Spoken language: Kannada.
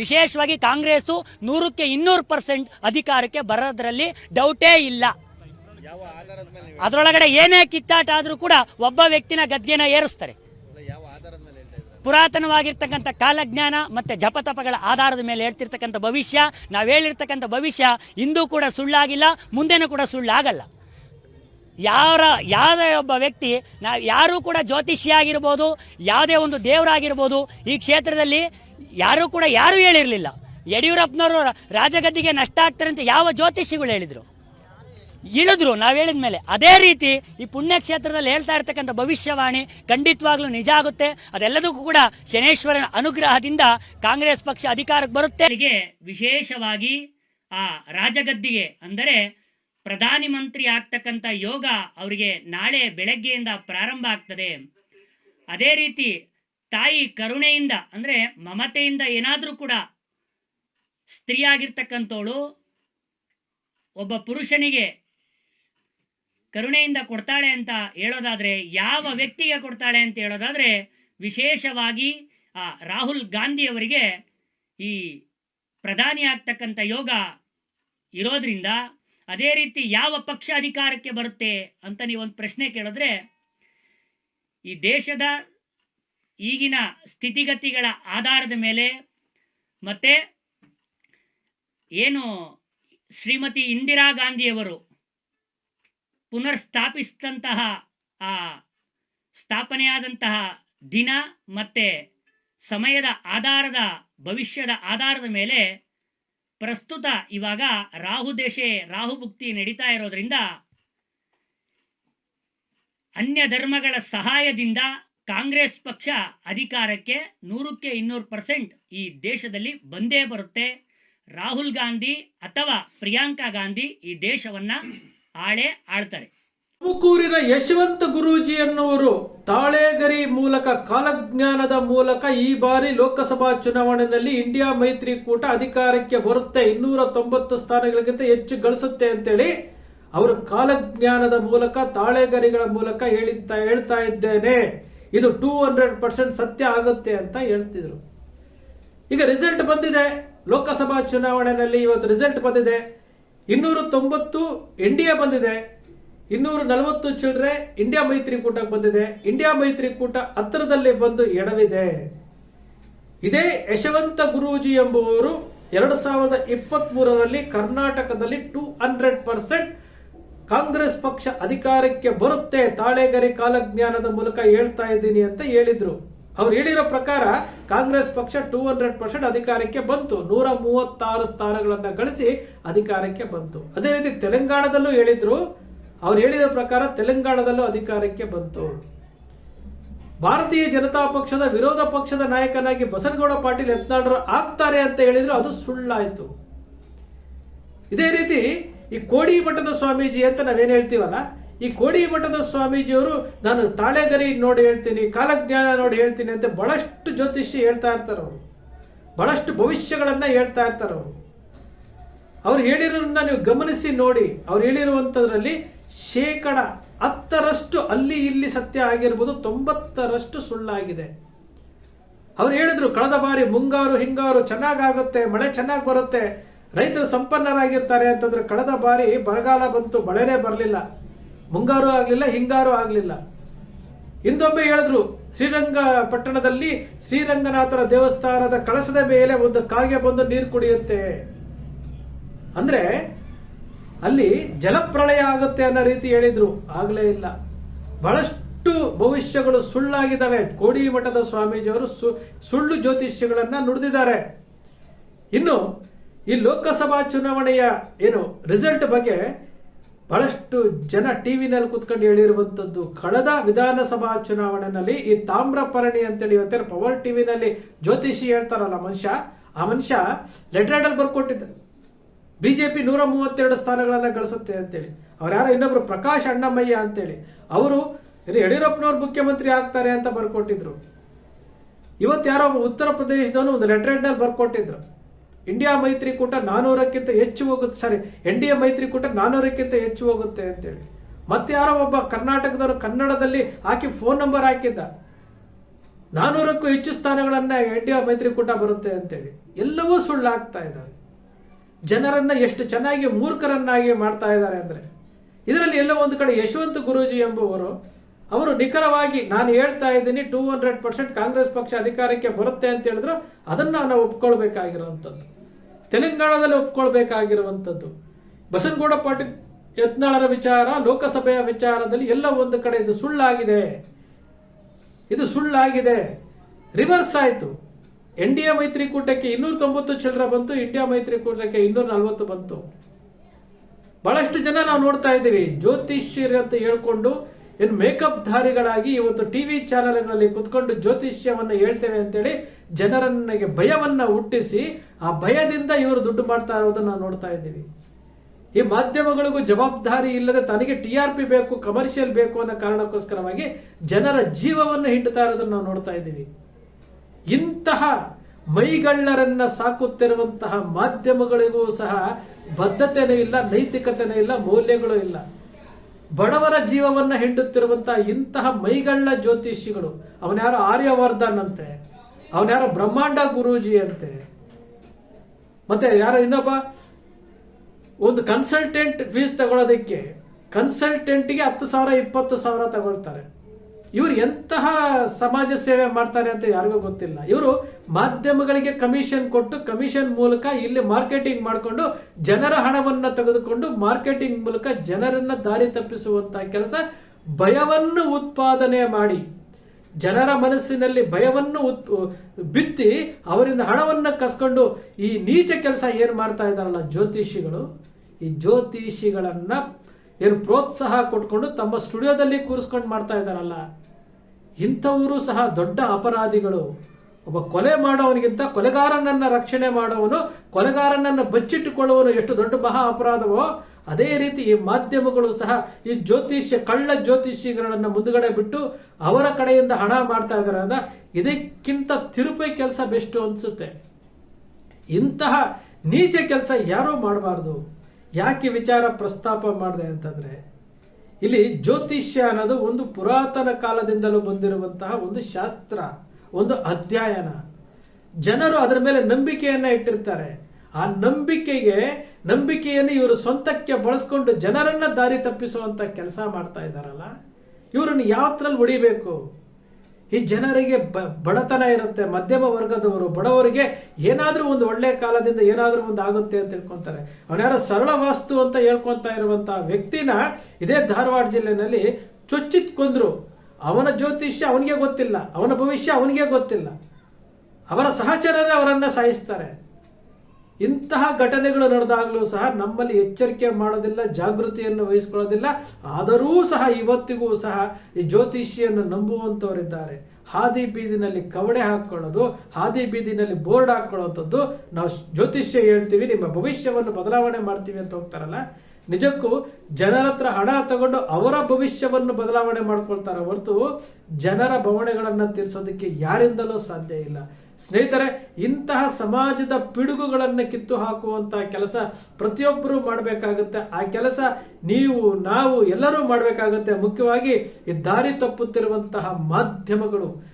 ವಿಶೇಷವಾಗಿ ಕಾಂಗ್ರೆಸ್ಸು ನೂರಕ್ಕೆ ಇನ್ನೂರು ಪರ್ಸೆಂಟ್ ಅಧಿಕಾರಕ್ಕೆ ಬರೋದ್ರಲ್ಲಿ ಡೌಟೇ ಇಲ್ಲ. ಅದರೊಳಗಡೆ ಏನೇ ಕಿತ್ತಾಟ ಆದರೂ ಕೂಡ ಒಬ್ಬ ವ್ಯಕ್ತಿನ ಗದ್ಗೆನ ಏರಿಸ್ತಾರೆ. ಪುರಾತನವಾಗಿರ್ತಕ್ಕಂಥ ಕಾಲಜ್ಞಾನ ಮತ್ತೆ ಜಪತಪಗಳ ಆಧಾರದ ಮೇಲೆ ಹೇಳ್ತಿರ್ತಕ್ಕಂಥ ಭವಿಷ್ಯ, ನಾವು ಹೇಳಿರ್ತಕ್ಕಂಥ ಭವಿಷ್ಯ ಇಂದೂ ಕೂಡ ಸುಳ್ಳಾಗಿಲ್ಲ, ಮುಂದೆನೂ ಕೂಡ ಸುಳ್ಳಾಗಲ್ಲ. ಯಾರ ಯಾವುದೇ ಒಬ್ಬ ವ್ಯಕ್ತಿ ನಾವು ಯಾರೂ ಕೂಡ ಜ್ಯೋತಿಷಿ ಆಗಿರ್ಬೋದು, ಯಾವುದೇ ಒಂದು ದೇವರಾಗಿರ್ಬೋದು ಈ ಕ್ಷೇತ್ರದಲ್ಲಿ ಯಾರೂ ಕೂಡ ಯಾರೂ ಹೇಳಿರಲಿಲ್ಲ. ಯಡಿಯೂರಪ್ಪನವರು ರಾಜಗದ್ದಿಗೆ ನಷ್ಟ ಆಗ್ತಾರೆ ಅಂತ ಯಾವ ಜ್ಯೋತಿಷಿಗಳು ಹೇಳಿದರು? ಇಳಿದ್ರು, ನಾವು ಹೇಳಿದ ಮೇಲೆ. ಅದೇ ರೀತಿ ಈ ಪುಣ್ಯಕ್ಷೇತ್ರದಲ್ಲಿ ಹೇಳ್ತಾ ಇರ್ತಕ್ಕಂಥ ಭವಿಷ್ಯವಾಣಿ ಖಂಡಿತವಾಗ್ಲೂ ನಿಜ ಆಗುತ್ತೆ. ಅದೆಲ್ಲದಕ್ಕೂ ಕೂಡ ಶನೇಶ್ವರನ ಅನುಗ್ರಹದಿಂದ ಕಾಂಗ್ರೆಸ್ ಪಕ್ಷ ಅಧಿಕಾರಕ್ಕೆ ಬರುತ್ತೆ. ವಿಶೇಷವಾಗಿ ಆ ರಾಜಗದ್ದಿಗೆ ಅಂದರೆ ಪ್ರಧಾನಿ ಮಂತ್ರಿ ಆಗ್ತಕ್ಕಂಥ ಯೋಗ ಅವರಿಗೆ ನಾಳೆ ಬೆಳಗ್ಗೆಯಿಂದ ಪ್ರಾರಂಭ ಆಗ್ತದೆ. ಅದೇ ರೀತಿ ತಾಯಿ ಕರುಣೆಯಿಂದ ಅಂದರೆ ಮಮತೆಯಿಂದ ಏನಾದರೂ ಕೂಡ ಸ್ತ್ರೀಯಾಗಿರ್ತಕ್ಕಂಥವಳು ಒಬ್ಬ ಪುರುಷನಿಗೆ ಕರುಣೆಯಿಂದ ಕೊಡ್ತಾಳೆ ಅಂತ ಹೇಳೋದಾದ್ರೆ, ಯಾವ ವ್ಯಕ್ತಿಗೆ ಕೊಡ್ತಾಳೆ ಅಂತ ಹೇಳೋದಾದ್ರೆ ವಿಶೇಷವಾಗಿ ಆ ರಾಹುಲ್ ಗಾಂಧಿ ಅವರಿಗೆ ಈ ಪ್ರಧಾನಿ ಆಗ್ತಕ್ಕಂಥ ಯೋಗ ಇರೋದ್ರಿಂದ ಅದೇ ರೀತಿ ಯಾವ ಪಕ್ಷ ಅಧಿಕಾರಕ್ಕೆ ಬರುತ್ತೆ ಅಂತ ನೀವೊಂದು ಪ್ರಶ್ನೆ ಕೇಳಿದ್ರೆ, ಈ ದೇಶದ ಈಗಿನ ಸ್ಥಿತಿಗತಿಗಳ ಆಧಾರದ ಮೇಲೆ ಮತ್ತೆ ಏನು ಶ್ರೀಮತಿ ಇಂದಿರಾ ಗಾಂಧಿಯವರು ಪುನರ್ ಸ್ಥಾಪಿಸಿದಂತಹ ಆ ಸ್ಥಾಪನೆಯಾದಂತಹ ದಿನ ಮತ್ತೆ ಸಮಯದ ಆಧಾರದ, ಭವಿಷ್ಯದ ಆಧಾರದ ಮೇಲೆ ಪ್ರಸ್ತುತ ಇವಾಗ ರಾಹು ದೇಶೆ ರಾಹು ಭುಕ್ತಿ ನಡೀತಾ ಇರೋದ್ರಿಂದ ಅನ್ಯ ಧರ್ಮಗಳ ಸಹಾಯದಿಂದ ಕಾಂಗ್ರೆಸ್ ಪಕ್ಷ ಅಧಿಕಾರಕ್ಕೆ ನೂರಕ್ಕೆ ಇನ್ನೂರು ಪರ್ಸೆಂಟ್ ಈ ದೇಶದಲ್ಲಿ ಬಂದೇ ಬರುತ್ತೆ. ರಾಹುಲ್ ಗಾಂಧಿ ಅಥವಾ ಪ್ರಿಯಾಂಕಾ ಗಾಂಧಿ ಈ ದೇಶವನ್ನ ಆಳೆ ಆಳ್ತಾರೆ. ತುಮಕೂರಿನ ಯಶವಂತ ಗುರೂಜಿ ಎನ್ನುವರು ತಾಳೆಗರಿ ಮೂಲಕ ಕಾಲಜ್ಞಾನದ ಮೂಲಕ ಈ ಬಾರಿ ಲೋಕಸಭಾ ಚುನಾವಣೆಯಲ್ಲಿ ಇಂಡಿಯಾ ಮೈತ್ರಿಕೂಟ ಅಧಿಕಾರಕ್ಕೆ ಬರುತ್ತೆ. ಇನ್ನೂರ ತೊಂಬತ್ತು ಸ್ಥಾನಗಳಿಗಿಂತ ಹೆಚ್ಚು ಗಳಿಸುತ್ತೆ ಅಂತೇಳಿ ಅವರು ಕಾಲಜ್ಞಾನದ ಮೂಲಕ, ತಾಳೆಗರಿಗಳ ಮೂಲಕ ಹೇಳಿದ್ದ ಹೇಳ್ತಾ ಇದ್ದೇನೆ. ಇದು ಟೂ ಹಂಡ್ರೆಡ್ ಪರ್ಸೆಂಟ್ ಸತ್ಯ ಆಗುತ್ತೆ ಅಂತ ಹೇಳ್ತಿದ್ರು. ಈಗ ರಿಸಲ್ಟ್ ಬಂದಿದೆ. ಲೋಕಸಭಾ ಚುನಾವಣೆಯಲ್ಲಿ ಇವತ್ತು ರಿಸಲ್ಟ್ ಬಂದಿದೆ. ಇನ್ನೂರ ತೊಂಬತ್ತು ಎನ್ ಡಿ ಎ ಬಂದಿದೆ. ಇನ್ನೂರ ನಲವತ್ತು ಚಿಲ್ಲರೆ ಇಂಡಿಯಾ ಮೈತ್ರಿಕೂಟಕ್ಕೆ ಬಂದಿದೆ. ಇಂಡಿಯಾ ಮೈತ್ರಿಕೂಟ ಹತ್ತಿರದಲ್ಲಿ ಬಂದು ಎಡವಿದೆ. ಇದೇ ಯಶವಂತ ಗುರೂಜಿ ಎಂಬುವರು ಎರಡು ಸಾವಿರದ ಇಪ್ಪತ್ತ್ ಮೂರರಲ್ಲಿ ಕರ್ನಾಟಕದಲ್ಲಿ ಟೂ ಹಂಡ್ರೆಡ್ ಪರ್ಸೆಂಟ್ ಕಾಂಗ್ರೆಸ್ ಪಕ್ಷ ಅಧಿಕಾರಕ್ಕೆ ಬರುತ್ತೆ. ತಾಳೆಗರಿ ಕಾಲಜ್ಞಾನದ ಮೂಲಕ ಹೇಳ್ತಾ ಇದ್ದೀನಿ ಅಂತ ಹೇಳಿದ್ರು. ಅವ್ರು ಹೇಳಿರೋ ಪ್ರಕಾರ ಕಾಂಗ್ರೆಸ್ ಪಕ್ಷ ಟೂ ಹಂಡ್ರೆಡ್ ಪರ್ಸೆಂಟ್ ಅಧಿಕಾರಕ್ಕೆ ಬಂತು. ನೂರ ಮೂವತ್ತಾರು ಸ್ಥಾನಗಳನ್ನು ಗಳಿಸಿ ಅಧಿಕಾರಕ್ಕೆ ಬಂತು. ಅದೇ ರೀತಿ ತೆಲಂಗಾಣದಲ್ಲೂ ಹೇಳಿದ್ರು ಅವ್ರು ಹೇಳಿದ ಪ್ರಕಾರ ತೆಲಂಗಾಣದಲ್ಲೂ ಅಧಿಕಾರಕ್ಕೆ ಬಂತು. ಭಾರತೀಯ ಜನತಾ ಪಕ್ಷದ ವಿರೋಧ ಪಕ್ಷದ ನಾಯಕನಾಗಿ ಬಸನಗೌಡ ಪಾಟೀಲ್ ಯತ್ನಾಳರು ಆಗ್ತಾರೆ ಅಂತ ಹೇಳಿದ್ರು, ಅದು ಸುಳ್ಳಾಯಿತು. ಇದೇ ರೀತಿ ಈ ಕೋಡಿ ಮಠದ ಸ್ವಾಮೀಜಿ ಅಂತ ನಾವೇನು ಹೇಳ್ತೀವಲ್ಲ, ಈ ಕೋಡಿ ಮಠದ ಸ್ವಾಮೀಜಿಯವರು ನಾನು ತಾಳೆಗರಿ ನೋಡಿ ಹೇಳ್ತೀನಿ, ಕಾಲಜ್ಞಾನ ನೋಡಿ ಹೇಳ್ತೀನಿ ಅಂತ ಬಹಳಷ್ಟು ಜ್ಯೋತಿಷಿ ಹೇಳ್ತಾ ಇರ್ತಾರೆ ಅವರು. ಬಹಳಷ್ಟು ಭವಿಷ್ಯಗಳನ್ನು ಹೇಳ್ತಾ ಇರ್ತಾರೆ ಅವರು. ಅವ್ರು ಹೇಳಿರೋದನ್ನ ನೀವು ಗಮನಿಸಿ ನೋಡಿ, ಅವ್ರು ಹೇಳಿರುವಂಥದ್ರಲ್ಲಿ ಶೇಕಡ ಹತ್ತರಷ್ಟು ಅಲ್ಲಿ ಇಲ್ಲಿ ಸತ್ಯ ಆಗಿರ್ಬೋದು, ತೊಂಬತ್ತರಷ್ಟು ಸುಳ್ಳಾಗಿದೆ. ಅವ್ರು ಹೇಳಿದ್ರು, ಕಳೆದ ಬಾರಿ ಮುಂಗಾರು ಹಿಂಗಾರು ಚೆನ್ನಾಗಾಗುತ್ತೆ, ಮಳೆ ಚೆನ್ನಾಗಿ ಬರುತ್ತೆ, ರೈತರು ಸಂಪನ್ನರಾಗಿರ್ತಾರೆ ಅಂತಂದ್ರೆ ಕಳೆದ ಬಾರಿ ಬರಗಾಲ ಬಂತು, ಮಳೆನೇ ಬರಲಿಲ್ಲ. ಮುಂಗಾರು ಆಗಲಿಲ್ಲ, ಹಿಂಗಾರು ಆಗಲಿಲ್ಲ. ಇಂದೊಮ್ಮೆ ಹೇಳಿದ್ರು, ಶ್ರೀರಂಗ ಪಟ್ಟಣದಲ್ಲಿ ಶ್ರೀರಂಗನಾಥರ ದೇವಸ್ಥಾನದ ಕಳಸದ ಮೇಲೆ ಒಂದು ಕಾಗೆ ಬಂದು ನೀರು ಕುಡಿಯುತ್ತೆ. ಅಂದ್ರೆ ಅಲ್ಲಿ ಜಲಪ್ರಳಯ ಆಗುತ್ತೆ ಅನ್ನೋ ರೀತಿ ಹೇಳಿದ್ರು. ಆಗಲೇ ಇಲ್ಲ. ಬಹಳಷ್ಟು ಭವಿಷ್ಯಗಳು ಸುಳ್ಳಾಗಿದ್ದಾವೆ. ಕೋಡಿ ಮಠದ ಸ್ವಾಮೀಜಿಯವರು ಸುಳ್ಳು ಜ್ಯೋತಿಷ್ಯಗಳನ್ನು ನುಡಿದಿದ್ದಾರೆ. ಇನ್ನು ಈ ಲೋಕಸಭಾ ಚುನಾವಣೆಯ ಏನು ರಿಸಲ್ಟ್ ಬಗ್ಗೆ ಬಹಳಷ್ಟು ಜನ ಟಿವಿನಲ್ಲಿ ಕುತ್ಕೊಂಡು ಹೇಳಿರುವಂತದ್ದು ಕಳೆದ ವಿಧಾನಸಭಾ ಚುನಾವಣೆಯಲ್ಲಿ ಈ ತಾಮ್ರಪರಣಿ ಅಂತೇಳಿ ಇವತ್ತೇನು ಪವರ್ ಟಿವಿನಲ್ಲಿ ಜ್ಯೋತಿಷಿ ಹೇಳ್ತಾರಲ್ಲ ಮನುಷ್ಯ, ಆ ಮನುಷ್ಯ ಲೆಟರ್ ಅಲ್ಲಿ ಬರ್ಕೊಟ್ಟಿದ್ದ. ಬಿಜೆಪಿ ನೂರ ಮೂವತ್ತೆರಡು ಸ್ಥಾನಗಳನ್ನು ಗಳಿಸುತ್ತೆ ಅಂತೇಳಿ. ಅವ್ರು ಯಾರೋ ಇನ್ನೊಬ್ರು ಪ್ರಕಾಶ್ ಅಣ್ಣಮಯ್ಯ ಅಂತೇಳಿ. ಅವರು ಯಡಿಯೂರಪ್ಪನವ್ರು ಮುಖ್ಯಮಂತ್ರಿ ಆಗ್ತಾರೆ ಅಂತ ಬರ್ಕೊಟ್ಟಿದ್ರು. ಇವತ್ತು ಯಾರೋ ಉತ್ತರ ಪ್ರದೇಶದವನು ಒಂದು ಲೆಟರ್ನಲ್ಲಿ ಬರ್ಕೊಟ್ಟಿದ್ರು. ಇಂಡಿಯಾ ಮೈತ್ರಿಕೂಟ ನಾನೂರಕ್ಕಿಂತ ಹೆಚ್ಚು ಹೋಗುತ್ತೆ. ಸಾರಿ ಎನ್ ಡಿ ಎ ಮೈತ್ರಿಕೂಟ ನಾನೂರಕ್ಕಿಂತ ಹೆಚ್ಚು ಹೋಗುತ್ತೆ ಅಂತೇಳಿ. ಮತ್ತೆ ಯಾರೋ ಒಬ್ಬ ಕರ್ನಾಟಕದವರು ಕನ್ನಡದಲ್ಲಿ ಹಾಕಿ ಫೋನ್ ನಂಬರ್ ಹಾಕಿದ್ದ. ನಾನೂರಕ್ಕೂ ಹೆಚ್ಚು ಸ್ಥಾನಗಳನ್ನ ಮೈತ್ರಿ ಮೈತ್ರಿಕೂಟ ಬರುತ್ತೆ ಅಂತೇಳಿ. ಎಲ್ಲವೂ ಸುಳ್ಳಾಗ್ತಾ ಇದ್ದಾವೆ. ಜನರನ್ನ ಎಷ್ಟು ಚೆನ್ನಾಗಿ ಮೂರ್ಖರನ್ನಾಗಿ ಮಾಡ್ತಾ ಇದ್ದಾರೆ ಅಂದ್ರೆ ಇದರಲ್ಲಿ ಎಲ್ಲೋ ಒಂದು ಕಡೆ ಯಶವಂತ ಗುರೂಜಿ ಎಂಬುವರು, ಅವರು ನಿಖರವಾಗಿ ನಾನು ಹೇಳ್ತಾ ಇದ್ದೀನಿ ಟೂ ಹಂಡ್ರೆಡ್ ಪರ್ಸೆಂಟ್ ಕಾಂಗ್ರೆಸ್ ಪಕ್ಷ ಅಧಿಕಾರಕ್ಕೆ ಬರುತ್ತೆ ಅಂತ ಹೇಳಿದ್ರು, ಅದನ್ನ ನಾವು ಒಪ್ಕೊಳ್ಬೇಕಾಗಿರುವಂಥದ್ದು. ತೆಲಂಗಾಣದಲ್ಲಿ ಒಪ್ಕೊಳ್ಬೇಕಾಗಿರುವಂಥದ್ದು. ಬಸನಗೌಡ ಪಾಟೀಲ್ ಯತ್ನಾಳರ ವಿಚಾರ, ಲೋಕಸಭೆಯ ವಿಚಾರದಲ್ಲಿ ಎಲ್ಲ ಒಂದು ಕಡೆ ಇದು ಸುಳ್ಳಾಗಿದೆ. ಇದು ಸುಳ್ಳಾಗಿದೆ. ರಿವರ್ಸ್ ಆಯಿತು. ಎನ್ ಡಿ ಎ ಮೈತ್ರಿಕೂಟಕ್ಕೆ ಇನ್ನೂರ ತೊಂಬತ್ತು ಚಿಲ್ಲರ ಬಂತು, ಇಂಡಿಯಾ ಮೈತ್ರಿಕೂಟಕ್ಕೆ ಇನ್ನೂರ ನಲವತ್ತು ಬಂತು. ಬಹಳಷ್ಟು ಜನ ನಾವು ನೋಡ್ತಾ ಇದ್ದೀವಿ, ಜ್ಯೋತಿಷ್ಯರು ಅಂತ ಹೇಳ್ಕೊಂಡು ಏನು ಮೇಕಪ್ ಧಾರಿಗಳಾಗಿ ಇವತ್ತು ಟಿವಿ ಚಾನೆಲ್ಗಳಲ್ಲಿ ಕುತ್ಕೊಂಡು ಜ್ಯೋತಿಷ್ಯವನ್ನ ಹೇಳ್ತೇವೆ ಅಂತೇಳಿ ಜನರನ್ನಿಗೆ ಭಯವನ್ನ ಹುಟ್ಟಿಸಿ, ಆ ಭಯದಿಂದ ಇವರು ದುಡ್ಡು ಮಾಡ್ತಾ ಇರೋದನ್ನ ನಾವು ನೋಡ್ತಾ ಇದ್ದೀವಿ. ಈ ಮಾಧ್ಯಮಗಳಿಗೂ ಜವಾಬ್ದಾರಿ ಇಲ್ಲದೆ ತನಗೆ ಟಿ ಆರ್ ಪಿ ಬೇಕು, ಕಮರ್ಷಿಯಲ್ ಬೇಕು ಅನ್ನೋ ಕಾರಣಕ್ಕೋಸ್ಕರವಾಗಿ ಜನರ ಜೀವವನ್ನು ಹಿಂಡ್ತಾ ಇರೋದನ್ನ ನಾವು ನೋಡ್ತಾ ಇದ್ದೀವಿ. ಇಂತಹ ಮೈಗಳ್ಳರನ್ನ ಸಾಕುತ್ತಿರುವಂತಹ ಮಾಧ್ಯಮಗಳಿಗೂ ಸಹ ಬದ್ಧತೆನೇ ಇಲ್ಲ, ನೈತಿಕತೆನೇ ಇಲ್ಲ, ಮೌಲ್ಯಗಳು ಇಲ್ಲ. ಬಡವರ ಜೀವವನ್ನ ಹಿಂಡುತ್ತಿರುವಂತಹ ಇಂತಹ ಮೈಗಳ್ಳ ಜ್ಯೋತಿಷಿಗಳು, ಅವನ್ಯಾರೋ ಆರ್ಯವರ್ಧನ್ ಅಂತೆ ಅವನ್ಯಾರೋ ಬ್ರಹ್ಮಾಂಡ ಗುರೂಜಿ ಅಂತೆ. ಮತ್ತೆ ಯಾರೋ ಇನ್ನೊಬ್ಬ, ಒಂದು ಕನ್ಸಲ್ಟೆಂಟ್ ಫೀಸ್ ತಗೊಳ್ಳೋದಕ್ಕೆ ಕನ್ಸಲ್ಟೆಂಟ್ಗೆ ಹತ್ತು ಸಾವಿರ, ಇಪ್ಪತ್ತು ಸಾವಿರ ತಗೊಳ್ತಾರೆ. ಇವರು ಎಂತಹ ಸಮಾಜ ಸೇವೆ ಮಾಡ್ತಾರೆ ಅಂತ ಯಾರಿಗೂ ಗೊತ್ತಿಲ್ಲ. ಇವರು ಮಾಧ್ಯಮಗಳಿಗೆ ಕಮಿಷನ್ ಕೊಟ್ಟು ಕಮಿಷನ್ ಮೂಲಕ ಇಲ್ಲಿ ಮಾರ್ಕೆಟಿಂಗ್ ಮಾಡಿಕೊಂಡು, ಜನರ ಹಣವನ್ನ ತೆಗೆದುಕೊಂಡು ಮಾರ್ಕೆಟಿಂಗ್ ಮೂಲಕ ಜನರನ್ನ ದಾರಿ ತಪ್ಪಿಸುವಂತಹ ಕೆಲಸ ಭಯವನ್ನು ಉತ್ಪಾದನೆ ಮಾಡಿ, ಜನರ ಮನಸ್ಸಿನಲ್ಲಿ ಭಯವನ್ನು ಉತ್ ಬಿತ್ತಿ ಅವರಿಂದ ಹಣವನ್ನು ಕಸ್ಕೊಂಡು ಈ ನೀಚ ಕೆಲಸ ಏನು ಮಾಡ್ತಾ ಇದ್ದಾರಲ್ಲ ಜ್ಯೋತಿಷಿಗಳು, ಈ ಜ್ಯೋತಿಷಿಗಳನ್ನು ಏನು ಪ್ರೋತ್ಸಾಹ ಕೊಟ್ಕೊಂಡು ತಮ್ಮ ಸ್ಟುಡಿಯೋದಲ್ಲಿ ಕೂರಿಸ್ಕೊಂಡು ಮಾಡ್ತಾ ಇದ್ದಾರಲ್ಲ ಇಂಥವರು ಸಹ ದೊಡ್ಡ ಅಪರಾಧಿಗಳು. ಒಬ್ಬ ಕೊಲೆ ಮಾಡೋವನಿಗಿಂತ ಕೊಲೆಗಾರನನ್ನು ರಕ್ಷಣೆ ಮಾಡೋವನು, ಕೊಲೆಗಾರನನ್ನು ಬಚ್ಚಿಟ್ಟುಕೊಳ್ಳುವನು ಎಷ್ಟು ದೊಡ್ಡ ಮಹಾ ಅಪರಾಧವೋ, ಅದೇ ರೀತಿ ಈ ಮಾಧ್ಯಮಗಳು ಸಹ ಈ ಜ್ಯೋತಿಷ್ಯ, ಕಳ್ಳ ಜ್ಯೋತಿಷಿಗಳನ್ನ ಮುಂದುಗಡೆ ಬಿಟ್ಟು ಅವರ ಕಡೆಯಿಂದ ಹಣ ಮಾಡ್ತಾ ಇದ್ದಾರೆ. ಅಂದ ಇದಕ್ಕಿಂತ ತಿರುಪೈ ಕೆಲಸ ಬೆಸ್ಟ್ ಅನ್ಸುತ್ತೆ. ಇಂತಹ ನೀಚ ಕೆಲಸ ಯಾರೂ ಮಾಡಬಾರ್ದು. ಯಾಕೆ ವಿಚಾರ ಪ್ರಸ್ತಾಪ ಮಾಡಿದೆ ಅಂತಂದ್ರೆ ಇಲ್ಲಿ ಜ್ಯೋತಿಷ್ಯ ಅನ್ನೋದು ಒಂದು ಪುರಾತನ ಕಾಲದಿಂದಲೂ ಬಂದಿರುವಂತಹ ಒಂದು ಶಾಸ್ತ್ರ, ಒಂದು ಅಧ್ಯಯನ. ಜನರು ಅದರ ಮೇಲೆ ನಂಬಿಕೆಯನ್ನ ಇಟ್ಟಿರ್ತಾರೆ. ಆ ನಂಬಿಕೆಗೆ, ನಂಬಿಕೆಯನ್ನು ಇವರು ಸ್ವಂತಕ್ಕೆ ಬಳಸ್ಕೊಂಡು ಜನರನ್ನ ದಾರಿ ತಪ್ಪಿಸುವಂತ ಕೆಲಸ ಮಾಡ್ತಾ ಇದ್ದಾರಲ್ಲ? ಇವರನ್ನು ಯಾವತ್ರಲ್ಲಿ ಹೊಡಿಬೇಕು? ಈ ಜನರಿಗೆ ಬ- ಬಡತನ ಇರುತ್ತೆ. ಮಧ್ಯಮ ವರ್ಗದವರು, ಬಡವರಿಗೆ ಏನಾದರೂ ಒಂದು ಒಳ್ಳೆ ಕಾಲದಿಂದ ಏನಾದರೂ ಒಂದು ಆಗುತ್ತೆ ಅಂತ ತಿಳ್ಕೊತಾರೆ. ಅವನ್ಯಾರೋ ಸರಳ ವಾಸ್ತು ಅಂತ ಹೇಳ್ಕೊತಾ ಇರುವಂತಹ ವ್ಯಕ್ತಿನ ಇದೇ ಧಾರವಾಡ ಜಿಲ್ಲೆನಲ್ಲಿ ಚೊಚ್ಚಿತ್ ಕೊಂದ್ರು ಅವನ ಜ್ಯೋತಿಷ್ಯ ಅವನಿಗೆ ಗೊತ್ತಿಲ್ಲ. ಅವನ ಭವಿಷ್ಯ ಅವನಿಗೆ ಗೊತ್ತಿಲ್ಲ. ಅವರ ಸಹಚರರೇ ಅವರನ್ನ ಸಾಯಿಸ್ತಾರೆ. ಇಂತಹ ಘಟನೆಗಳು ನಡೆದಾಗಲೂ ಸಹ ನಮ್ಮಲ್ಲಿ ಎಚ್ಚರಿಕೆ ಮಾಡೋದಿಲ್ಲ, ಜಾಗೃತಿಯನ್ನು ವಹಿಸ್ಕೊಳ್ಳೋದಿಲ್ಲ. ಆದರೂ ಸಹ ಇವತ್ತಿಗೂ ಸಹ ಈ ಜ್ಯೋತಿಷಿಯನ್ನು ನಂಬುವಂಥವರಿದ್ದಾರೆ ಹಾದಿ ಬೀದಿನಲ್ಲಿ ಕವಡೆ ಹಾಕೊಳ್ಳೋದು, ಹಾದಿ ಬೀದಿನಲ್ಲಿ ಬೋರ್ಡ್ ಹಾಕ್ಕೊಳ್ಳೋಂಥದ್ದು ನಾವು ಜ್ಯೋತಿಷ್ಯ ಹೇಳ್ತೀವಿ, ನಿಮ್ಮ ಭವಿಷ್ಯವನ್ನು ಬದಲಾವಣೆ ಮಾಡ್ತೀವಿ ಅಂತ ಹೋಗ್ತಾರಲ್ಲ. ನಿಜಕ್ಕೂ ಜನರ ಹತ್ರ ಹಣ ತಗೊಂಡು ಅವರ ಭವಿಷ್ಯವನ್ನು ಬದಲಾವಣೆ ಮಾಡ್ಕೊಳ್ತಾರೆ ಹೊರತು ಜನರ ಬವಣೆಗಳನ್ನ ತೀರಿಸೋದಕ್ಕೆ ಯಾರಿಂದಲೂ ಸಾಧ್ಯ ಇಲ್ಲ. ಸ್ನೇಹಿತರೆ, ಇಂತಹ ಸಮಾಜದ ಪಿಡುಗುಗಳನ್ನು ಕಿತ್ತು ಹಾಕುವಂತಹ ಕೆಲಸ ಪ್ರತಿಯೊಬ್ಬರು ಮಾಡಬೇಕಾಗುತ್ತೆ. ಆ ಕೆಲಸ ನೀವು, ನಾವು ಎಲ್ಲರೂ ಮಾಡಬೇಕಾಗುತ್ತೆ. ಮುಖ್ಯವಾಗಿ ಈ ದಾರಿ ತಪ್ಪುತ್ತಿರುವಂತಹ ಮಾಧ್ಯಮಗಳು.